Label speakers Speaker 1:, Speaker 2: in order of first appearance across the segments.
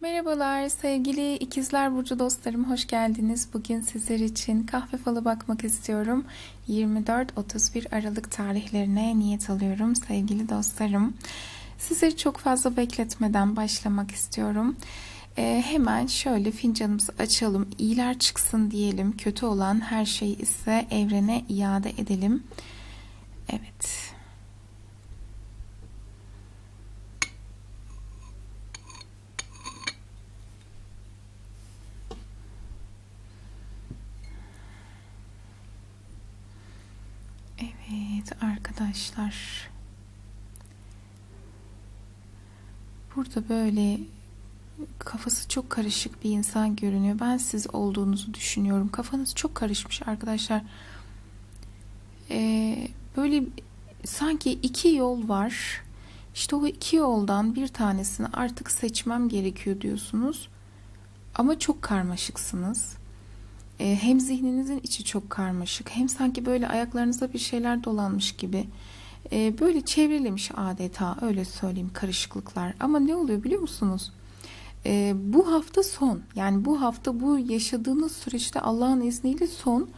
Speaker 1: Merhabalar sevgili ikizler burcu dostlarım hoş geldiniz. Bugün sizler için kahve falı bakmak istiyorum. 24-31 Aralık tarihlerine niyet alıyorum sevgili dostlarım. Sizleri çok fazla bekletmeden başlamak istiyorum. Ee, hemen şöyle fincanımızı açalım. İyiler çıksın diyelim. Kötü olan her şeyi ise evrene iade edelim. Evet. Evet arkadaşlar. Burada böyle kafası çok karışık bir insan görünüyor. Ben siz olduğunuzu düşünüyorum. Kafanız çok karışmış arkadaşlar. Ee, böyle sanki iki yol var. İşte o iki yoldan bir tanesini artık seçmem gerekiyor diyorsunuz. Ama çok karmaşıksınız. Ee, hem zihninizin içi çok karmaşık hem sanki böyle ayaklarınızda bir şeyler dolanmış gibi. Ee, böyle çevrelemiş adeta öyle söyleyeyim karışıklıklar. Ama ne oluyor biliyor musunuz? Ee, bu hafta son yani bu hafta bu yaşadığınız süreçte Allah'ın izniyle son.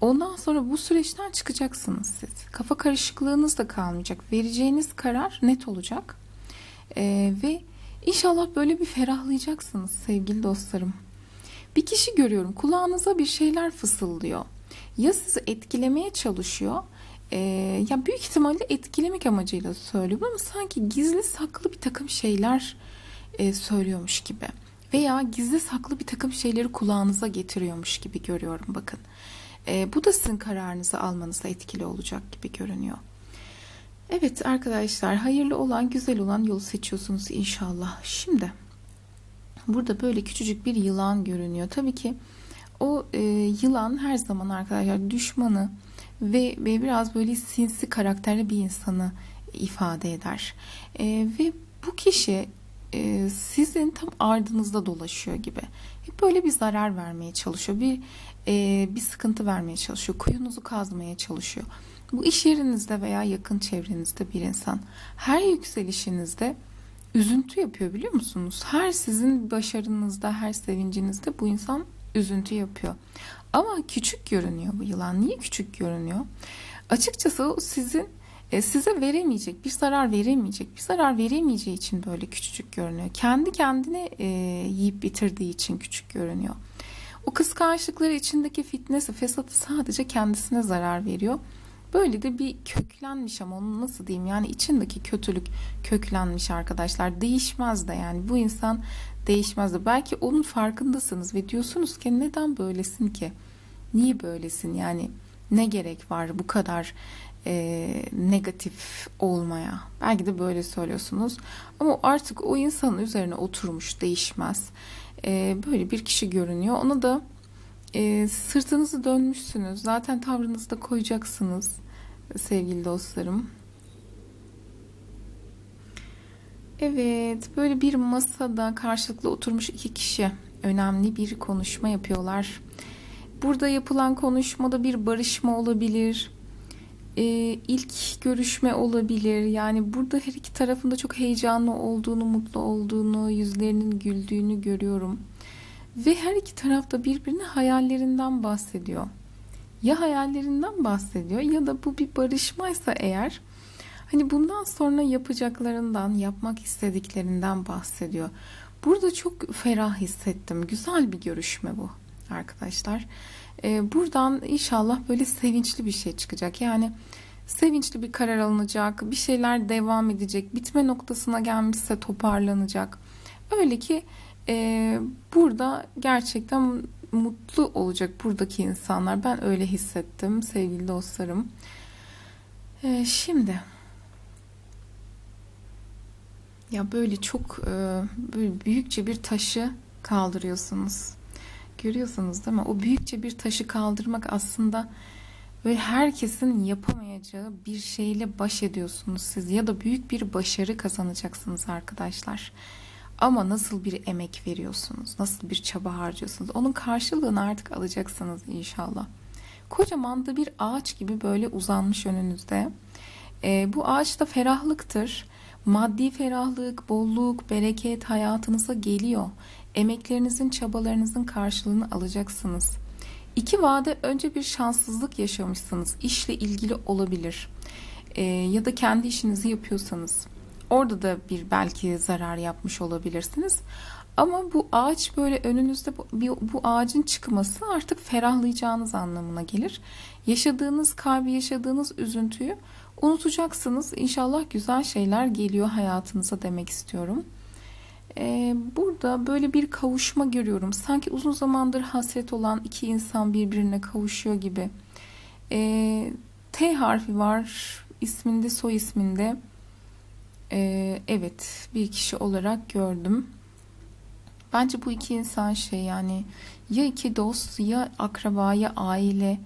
Speaker 1: Ondan sonra bu süreçten çıkacaksınız siz. Kafa karışıklığınız da kalmayacak. Vereceğiniz karar net olacak. Ve inşallah böyle bir ferahlayacaksınız sevgili dostlarım bir kişi görüyorum kulağınıza bir şeyler fısıldıyor. Ya sizi etkilemeye çalışıyor e, ya büyük ihtimalle etkilemek amacıyla söylüyor ama sanki gizli saklı bir takım şeyler e, söylüyormuş gibi. Veya gizli saklı bir takım şeyleri kulağınıza getiriyormuş gibi görüyorum bakın. E, bu da sizin kararınızı almanıza etkili olacak gibi görünüyor. Evet arkadaşlar hayırlı olan güzel olan yolu seçiyorsunuz inşallah. Şimdi Burada böyle küçücük bir yılan görünüyor. Tabii ki o e, yılan her zaman arkadaşlar düşmanı ve, ve biraz böyle sinsi karakterli bir insanı ifade eder. E, ve bu kişi e, sizin tam ardınızda dolaşıyor gibi. Hep böyle bir zarar vermeye çalışıyor. Bir e, bir sıkıntı vermeye çalışıyor. Kuyunuzu kazmaya çalışıyor. Bu iş yerinizde veya yakın çevrenizde bir insan her yükselişinizde üzüntü yapıyor biliyor musunuz? Her sizin başarınızda, her sevincinizde bu insan üzüntü yapıyor. Ama küçük görünüyor bu yılan. Niye küçük görünüyor? Açıkçası o sizin e, size veremeyecek, bir zarar veremeyecek, bir zarar veremeyeceği için böyle küçücük görünüyor. Kendi kendine e, yiyip bitirdiği için küçük görünüyor. O kıskançlıkları içindeki fitnesi, fesatı sadece kendisine zarar veriyor. Böyle de bir köklenmiş ama onu nasıl diyeyim yani içindeki kötülük köklenmiş arkadaşlar. Değişmez de yani bu insan değişmez de. Belki onun farkındasınız ve diyorsunuz ki neden böylesin ki? Niye böylesin yani ne gerek var bu kadar e, negatif olmaya? Belki de böyle söylüyorsunuz ama artık o insanın üzerine oturmuş değişmez. E, böyle bir kişi görünüyor. Onu da e, sırtınızı dönmüşsünüz. Zaten tavrınızı da koyacaksınız sevgili dostlarım. Evet, böyle bir masada karşılıklı oturmuş iki kişi önemli bir konuşma yapıyorlar. Burada yapılan konuşmada bir barışma olabilir, ee, ilk görüşme olabilir. Yani burada her iki tarafında çok heyecanlı olduğunu, mutlu olduğunu, yüzlerinin güldüğünü görüyorum. Ve her iki tarafta birbirine hayallerinden bahsediyor. Ya hayallerinden bahsediyor ya da bu bir barışmaysa eğer hani bundan sonra yapacaklarından, yapmak istediklerinden bahsediyor. Burada çok ferah hissettim. Güzel bir görüşme bu arkadaşlar. Ee, buradan inşallah böyle sevinçli bir şey çıkacak. Yani sevinçli bir karar alınacak, bir şeyler devam edecek, bitme noktasına gelmişse toparlanacak. Öyle ki e, burada gerçekten mutlu olacak buradaki insanlar. Ben öyle hissettim sevgili dostlarım. E, şimdi ya böyle çok e, böyle büyükçe bir taşı kaldırıyorsunuz. Görüyorsunuz değil mi? O büyükçe bir taşı kaldırmak aslında böyle herkesin yapamayacağı bir şeyle baş ediyorsunuz siz ya da büyük bir başarı kazanacaksınız arkadaşlar. Ama nasıl bir emek veriyorsunuz, nasıl bir çaba harcıyorsunuz, onun karşılığını artık alacaksınız inşallah. Kocaman da bir ağaç gibi böyle uzanmış önünüzde. E, bu ağaç da ferahlıktır, Maddi ferahlık, bolluk, bereket hayatınıza geliyor. Emeklerinizin, çabalarınızın karşılığını alacaksınız. İki vade önce bir şanssızlık yaşamışsınız. İşle ilgili olabilir. Ee, ya da kendi işinizi yapıyorsanız. Orada da bir belki zarar yapmış olabilirsiniz. Ama bu ağaç böyle önünüzde bu, bu ağacın çıkması artık ferahlayacağınız anlamına gelir. Yaşadığınız kaybı, yaşadığınız üzüntüyü unutacaksınız. İnşallah güzel şeyler geliyor hayatınıza demek istiyorum. Ee, burada böyle bir kavuşma görüyorum. Sanki uzun zamandır hasret olan iki insan birbirine kavuşuyor gibi. Ee, T harfi var isminde, soy isminde. Ee, evet, bir kişi olarak gördüm. Bence bu iki insan şey yani ya iki dost ya akraba ya aile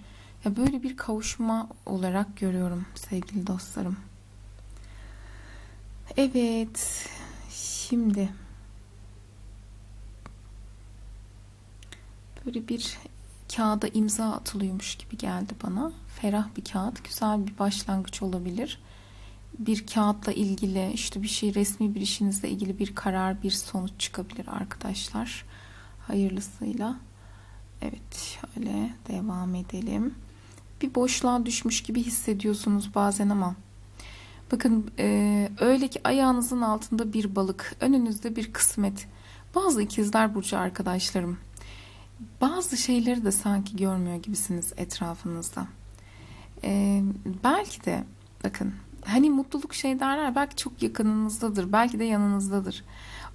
Speaker 1: ya böyle bir kavuşma olarak görüyorum sevgili dostlarım. Evet, şimdi böyle bir kağıda imza atılıyormuş gibi geldi bana. Ferah bir kağıt, güzel bir başlangıç olabilir. Bir kağıtla ilgili işte bir şey resmi bir işinizle ilgili bir karar, bir sonuç çıkabilir arkadaşlar. Hayırlısıyla. Evet, şöyle devam edelim. Bir boşluğa düşmüş gibi hissediyorsunuz bazen ama bakın e, öyle ki ayağınızın altında bir balık, önünüzde bir kısmet. Bazı ikizler burcu arkadaşlarım bazı şeyleri de sanki görmüyor gibisiniz etrafınızda. Ee, belki de bakın hani mutluluk şey derler belki çok yakınınızdadır belki de yanınızdadır.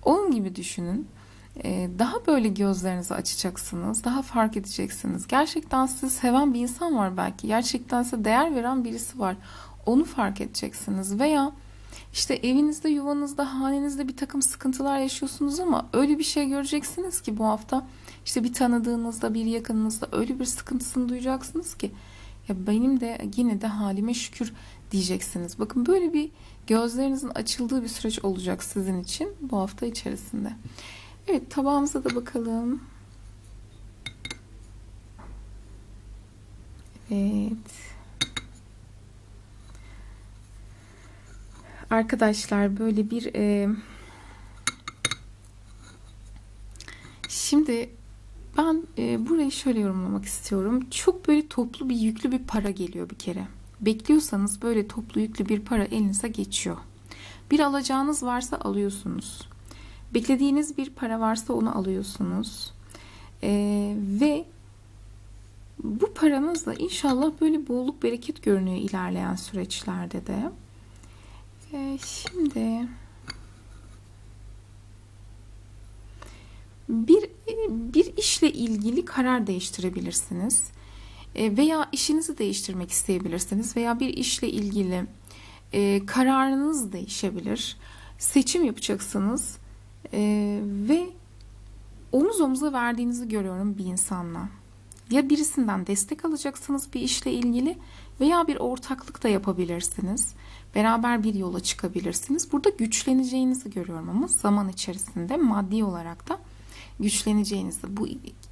Speaker 1: Onun gibi düşünün. Ee, daha böyle gözlerinizi açacaksınız. Daha fark edeceksiniz. Gerçekten sizi seven bir insan var belki. Gerçekten size değer veren birisi var. Onu fark edeceksiniz. Veya işte evinizde, yuvanızda, hanenizde bir takım sıkıntılar yaşıyorsunuz ama öyle bir şey göreceksiniz ki bu hafta işte bir tanıdığınızda, bir yakınınızda öyle bir sıkıntısını duyacaksınız ki ya benim de yine de halime şükür diyeceksiniz. Bakın böyle bir gözlerinizin açıldığı bir süreç olacak sizin için bu hafta içerisinde. Evet tabağımıza da bakalım. Evet. Arkadaşlar böyle bir e, şimdi ben e, burayı şöyle yorumlamak istiyorum. Çok böyle toplu bir yüklü bir para geliyor bir kere. Bekliyorsanız böyle toplu yüklü bir para elinize geçiyor. Bir alacağınız varsa alıyorsunuz. Beklediğiniz bir para varsa onu alıyorsunuz. E, ve bu paranızla inşallah böyle bolluk bereket görünüyor ilerleyen süreçlerde de. E, şimdi bir bir işle ilgili karar değiştirebilirsiniz veya işinizi değiştirmek isteyebilirsiniz veya bir işle ilgili e, kararınız değişebilir. Seçim yapacaksınız e, ve omuz omuza verdiğinizi görüyorum bir insanla. Ya birisinden destek alacaksınız bir işle ilgili veya bir ortaklık da yapabilirsiniz. Beraber bir yola çıkabilirsiniz. Burada güçleneceğinizi görüyorum ama zaman içerisinde maddi olarak da güçleneceğinizi bu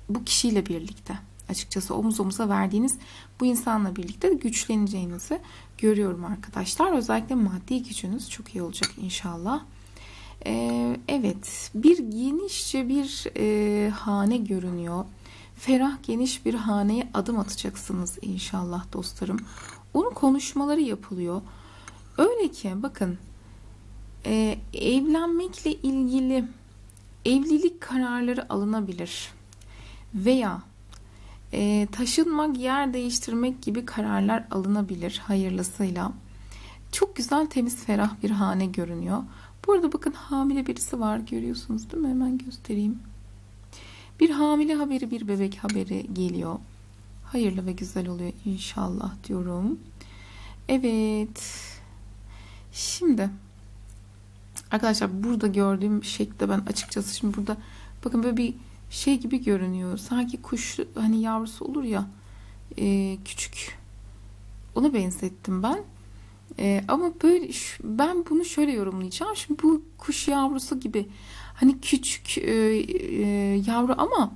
Speaker 1: bu kişiyle birlikte açıkçası omuz omuza verdiğiniz bu insanla birlikte güçleneceğinizi görüyorum arkadaşlar. Özellikle maddi gücünüz çok iyi olacak inşallah. Ee, evet bir genişçe bir e, hane görünüyor. Ferah geniş bir haneye adım atacaksınız inşallah dostlarım. Onun konuşmaları yapılıyor. Öyle ki bakın e, evlenmekle ilgili evlilik kararları alınabilir veya e, taşınmak, yer değiştirmek gibi kararlar alınabilir hayırlısıyla. Çok güzel, temiz, ferah bir hane görünüyor. Bu arada bakın hamile birisi var görüyorsunuz değil mi? Hemen göstereyim. Bir hamile haberi, bir bebek haberi geliyor. Hayırlı ve güzel oluyor inşallah diyorum. Evet. Şimdi Arkadaşlar burada gördüğüm şekilde ben açıkçası şimdi burada bakın böyle bir şey gibi görünüyor. Sanki kuş hani yavrusu olur ya e, küçük. Ona benzettim ben. E, ama böyle ben bunu şöyle yorumlayacağım. Şimdi bu kuş yavrusu gibi hani küçük e, e, yavru ama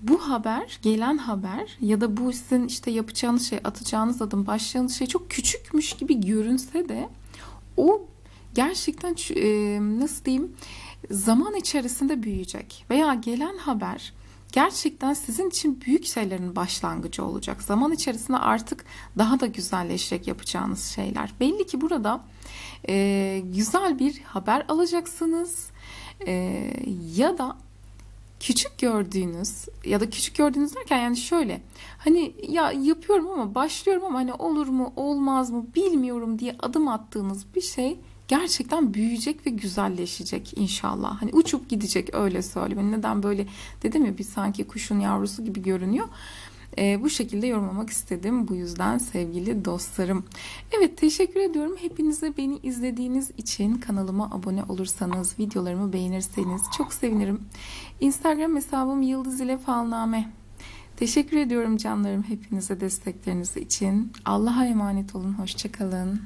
Speaker 1: bu haber, gelen haber ya da bu sizin işte yapacağınız şey, atacağınız adım, başlayacağınız şey çok küçükmüş gibi görünse de o gerçekten e, nasıl diyeyim zaman içerisinde büyüyecek veya gelen haber gerçekten sizin için büyük şeylerin başlangıcı olacak. Zaman içerisinde artık daha da güzelleşecek yapacağınız şeyler. Belli ki burada e, güzel bir haber alacaksınız E, ya da küçük gördüğünüz ya da küçük gördüğünüz derken yani şöyle hani ya yapıyorum ama başlıyorum ama hani olur mu olmaz mı bilmiyorum diye adım attığınız bir şey gerçekten büyüyecek ve güzelleşecek inşallah. Hani uçup gidecek öyle söyleyeyim. Hani neden böyle dedim ya bir sanki kuşun yavrusu gibi görünüyor. Ee, bu şekilde yorumlamak istedim. Bu yüzden sevgili dostlarım. Evet teşekkür ediyorum. Hepinize beni izlediğiniz için kanalıma abone olursanız, videolarımı beğenirseniz çok sevinirim. Instagram hesabım Yıldız ile Falname. Teşekkür ediyorum canlarım hepinize destekleriniz için. Allah'a emanet olun. Hoşçakalın.